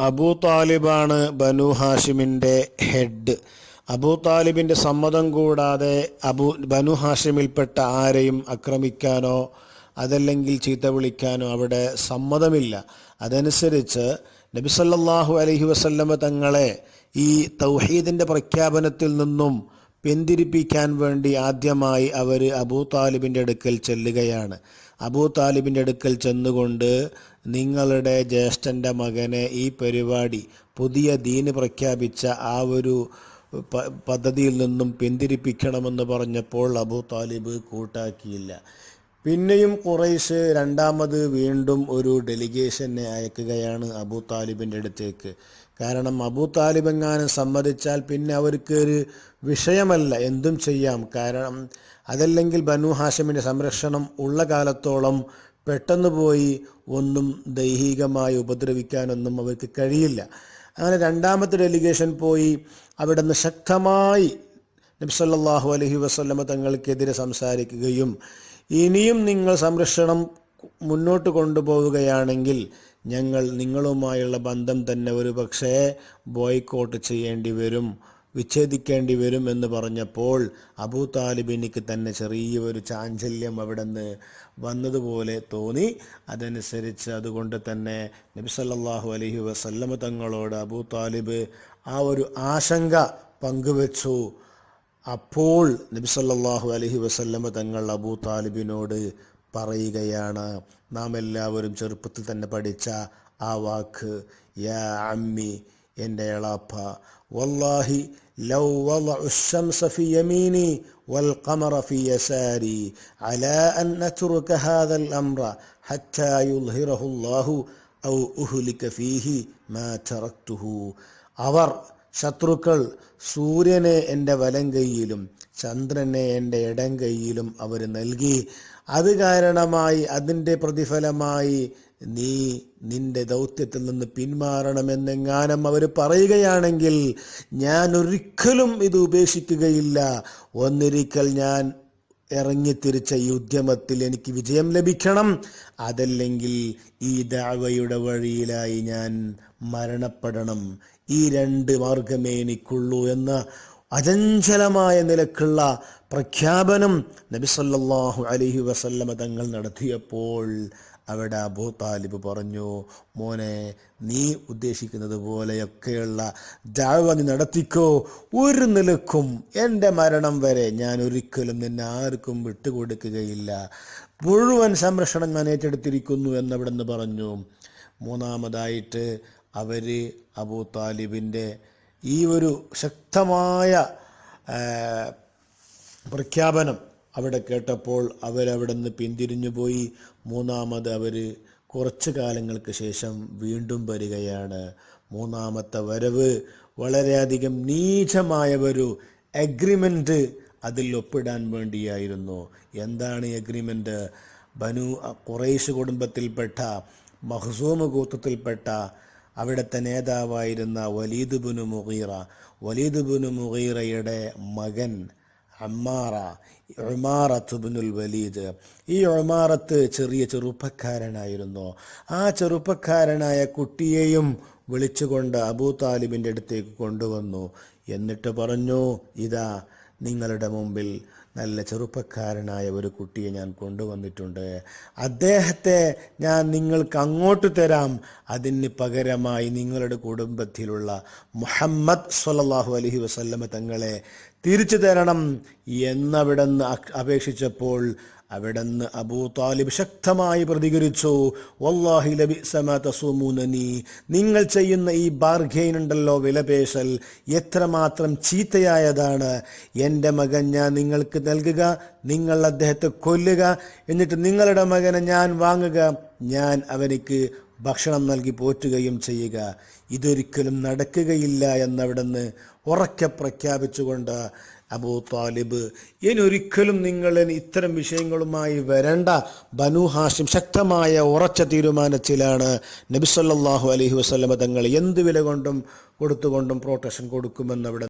അബൂ താലിബാണ് ബനു ഹാഷിമിന്റെ head. Abu താലിബിന്റെ സമ്മതം കൂടാതെ അബു ബനു ഹാഷിമിൽപ്പെട്ട ആരെയും ആക്രമിക്കാനോ അതല്ലെങ്കിൽ ചീത്ത വിളിക്കാനോ അവിടെ സമ്മതമില്ല. അതനുസരിച്ച് നബിസല്ലാഹു അലഹി വസല്ലമ തങ്ങളെ ഈ തൗഹീദിന്റെ പ്രഖ്യാപനത്തിൽ നിന്നും പിന്തിരിപ്പിക്കാൻ വേണ്ടി ആദ്യമായി അവർ അബൂ താലിബിന്റെ അടുക്കൽ ചെല്ലുകയാണ്. അബൂ താലിബിന്റെ അടുക്കൽ ചെന്നുകൊണ്ട് നിങ്ങളുടെ ജ്യേഷ്ഠന്റെ മകനെ ഈ പരിപാടി പുതിയ ദീന് പ്രഖ്യാപിച്ച ആ ഒരു പദ്ധതിയിൽ നിന്നും പിന്തിരിപ്പിക്കണമെന്ന് പറഞ്ഞപ്പോൾ അബൂ താലിബ് കൂട്ടാക്കിയില്ല. പിന്നെയും കുറേശ് രണ്ടാമത് വീണ്ടും ഒരു ഡെലിഗേഷനെ അയക്കുകയാണ് അബൂ താലിബിന്റെ അടുത്തേക്ക്. കാരണം അബൂ താലിബ് എങ്ങാനും സമ്മതിച്ചാൽ പിന്നെ അവർക്ക് ഒരു വിഷയമല്ല എന്തും ചെയ്യാം. കാരണം അതല്ലെങ്കിൽ ബനു ഹാഷിമിന്റെ സംരക്ഷണം ഉള്ള കാലത്തോളം പെട്ടെന്ന് പോയി ഒന്നും ദൈഹികമായി ഉപദ്രവിക്കാനൊന്നും അവർക്ക് കഴിയില്ല. അങ്ങനെ രണ്ടാമത്തെ ഡെലിഗേഷൻ പോയി അവിടെ നിന്ന് ശക്തമായി നബ്സല്ലാഹു അലഹി വസ്ലമ തങ്ങൾക്കെതിരെ സംസാരിക്കുകയും ഇനിയും നിങ്ങൾ സംരക്ഷണം മുന്നോട്ട് കൊണ്ടുപോവുകയാണെങ്കിൽ ഞങ്ങൾ നിങ്ങളുമായുള്ള ബന്ധം തന്നെ ഒരു പക്ഷേ ബോയ്ക്കോട്ട് ചെയ്യേണ്ടി വരും വിച്ഛേദിക്കേണ്ടി വരും എന്ന് പറഞ്ഞപ്പോൾ അബൂ താലിബിനിക്ക് തന്നെ ചെറിയൊരു ചാഞ്ചല്യം അവിടെ നിന്ന് വന്നതുപോലെ തോന്നി. അതനുസരിച്ച് അതുകൊണ്ട് തന്നെ നബി സല്ലല്ലാഹു അലൈഹി വസല്ലമ തങ്ങളോട് അബൂ താലിബ് ആ ഒരു ആശങ്ക പങ്കുവച്ചു. അപ്പോൾ നബിസല്ലാഹു അലഹി വസല്ലമ തങ്ങൾ അബൂ താലിബിനോട് പറയുകയാണ് നാം എല്ലാവരും ചെറുപ്പത്തിൽ തന്നെ പഠിച്ച ആ വാക്ക് യാ അമ്മി എന്റെ എളാപ്പ വല്ലാഹി ലൗ الشمس في يميني والقمر في يساري على أن أترك هذا الأمر حتى يظهره الله أو أهلك فيه ما تركته അവർ ശത്രുക്കൾ സൂര്യനെ എന്റെ വലം കൈയിലും ചന്ദ്രനെ എന്റെ ഇടം കൈയിലും അവർ നൽകി. അത് കാരണമായി അതിന്റെ പ്രതിഫലമായി നീ നിന്റെ ദൗത്യത്തിൽ നിന്ന് പിന്മാറണമെന്നെങ്ങാനും അവർ പറയുകയാണെങ്കിൽ ഞാൻ ഒരിക്കലും ഇത് ഉപേക്ഷിക്കുകയില്ല. ഒന്നിരിക്കൽ ഞാൻ ഇറങ്ങിത്തിരിച്ച ഈ ഉദ്യമത്തിൽ എനിക്ക് വിജയം ലഭിക്കണം. അതല്ലെങ്കിൽ ഈ ദാവയുടെ വഴിയിലായി ഞാൻ മരണപ്പെടണം. ഈ രണ്ട് മാർഗമേ എനിക്കുള്ളൂ എന്ന അചഞ്ചലമായ നിലക്കുള്ള പ്രഖ്യാപനം നബി സല്ലല്ലാഹു അലൈഹി വസല്ലമ തങ്ങൾ നടത്തിയപ്പോൾ അവിടെ അബൂ താലിബ് പറഞ്ഞു മോനെ നീ ഉദ്ദേശിക്കുന്നത് പോലെയൊക്കെയുള്ള ദാവ നീ നടത്തിക്കോ. ഒരു നിലക്കും എന്റെ മരണം വരെ ഞാൻ ഒരിക്കലും നിന്നെ ആർക്കും വിട്ടുകൊടുക്കുകയില്ല. മുഴുവൻ സംരക്ഷണം ഞാൻ ഏറ്റെടുത്തിരിക്കുന്നു എന്നവിടെ നിന്ന് പറഞ്ഞു. മൂന്നാമതായിട്ട് അവർ അബൂ താലിബിന്റെ ഈ ഒരു ശക്തമായ പ്രഖ്യാപനം അവിടെ കേട്ടപ്പോൾ അവരവിടെ നിന്ന് പിന്തിരിഞ്ഞു പോയി. മൂന്നാമത് അവർ കുറച്ച് കാലങ്ങൾക്ക് ശേഷം വീണ്ടും വരികയാണ്. മൂന്നാമത്തെ വരവ് വളരെയധികം നീചമായ ഒരു അഗ്രിമെന്റ് അതിൽ ഒപ്പിടാൻ വേണ്ടിയായിരുന്നു. എന്താണ് അഗ്രിമെന്റ് ബനു കുറേശ് കുടുംബത്തിൽപ്പെട്ട മഹ്സൂമ ഗോത്രത്തിൽപ്പെട്ട അവിടുത്തെ നേതാവായിരുന്ന വലീദ് ബുനു മുഗീറ. വലീദ് ബുനു മുഗീറയുടെ മകൻ അമ്മാറ ഉമാറത്ത് ബിനുൽ വലീദ്. ഈ ഉമാറത്ത് ചെറിയ ചെറുപ്പക്കാരനായിരുന്നു. ആ ചെറുപ്പക്കാരനായ കുട്ടിയെയും വിളിച്ചുകൊണ്ട് അബൂ താലിബിന്റെ അടുത്തേക്ക് കൊണ്ടുവന്നു. എന്നിട്ട് പറഞ്ഞു ഇതാ നിങ്ങളുടെ മുമ്പിൽ നല്ല ചെറുപ്പക്കാരനായ ഒരു കുട്ടിയെ ഞാൻ കൊണ്ടുവന്നിട്ടുണ്ട്. അദ്ദേഹത്തെ ഞാൻ നിങ്ങൾക്ക് അങ്ങോട്ട് തരാം. അതിന് പകരമായി നിങ്ങളുടെ കുടുംബത്തിലുള്ള മുഹമ്മദ് സൊല്ലാഹു അലഹി വസല്ലമ തങ്ങളെ തിരിച്ചു തരണം എന്നവിടുന്ന് അപേക്ഷിച്ചപ്പോൾ അവിടുന്ന് അബൂ താലിബ് ശക്തമായി പ്രതികരിച്ചു. വല്ലാഹി നിങ്ങൾ ചെയ്യുന്ന ഈ ബാർഗെയിൻ ഉണ്ടല്ലോ വിലപേശൽ എത്രമാത്രം ചീത്തയായതാണ്. എന്റെ മകൻ ഞാൻ നിങ്ങൾക്ക് നൽകുക നിങ്ങൾ അദ്ദേഹത്തെ കൊല്ലുക എന്നിട്ട് നിങ്ങളുടെ മകനെ ഞാൻ വാങ്ങുക. ഞാൻ അവനിക്ക് ഭക്ഷണം നൽകി പോറ്റുകയും ചെയ്യുക. ഇതൊരിക്കലും നടക്കുകയില്ല എന്നവിടുന്ന് ഉറക്കെ പ്രഖ്യാപിച്ചുകൊണ്ട് അബൂ താലിബ് ഇനി ഒരിക്കലും നിങ്ങൾ ഇത്തരം വിഷയങ്ങളുമായി വരണ്ട ബനു ഹാഷിം ശക്തമായ ഉറച്ച തീരുമാനത്തിലാണ് നബി അലഹി വസ്ലമ തങ്ങൾ എന്ത് വില കൊണ്ടും കൊടുത്തുകൊണ്ടും പ്രൊട്ടക്ഷൻ കൊടുക്കുമെന്ന് അവിടെ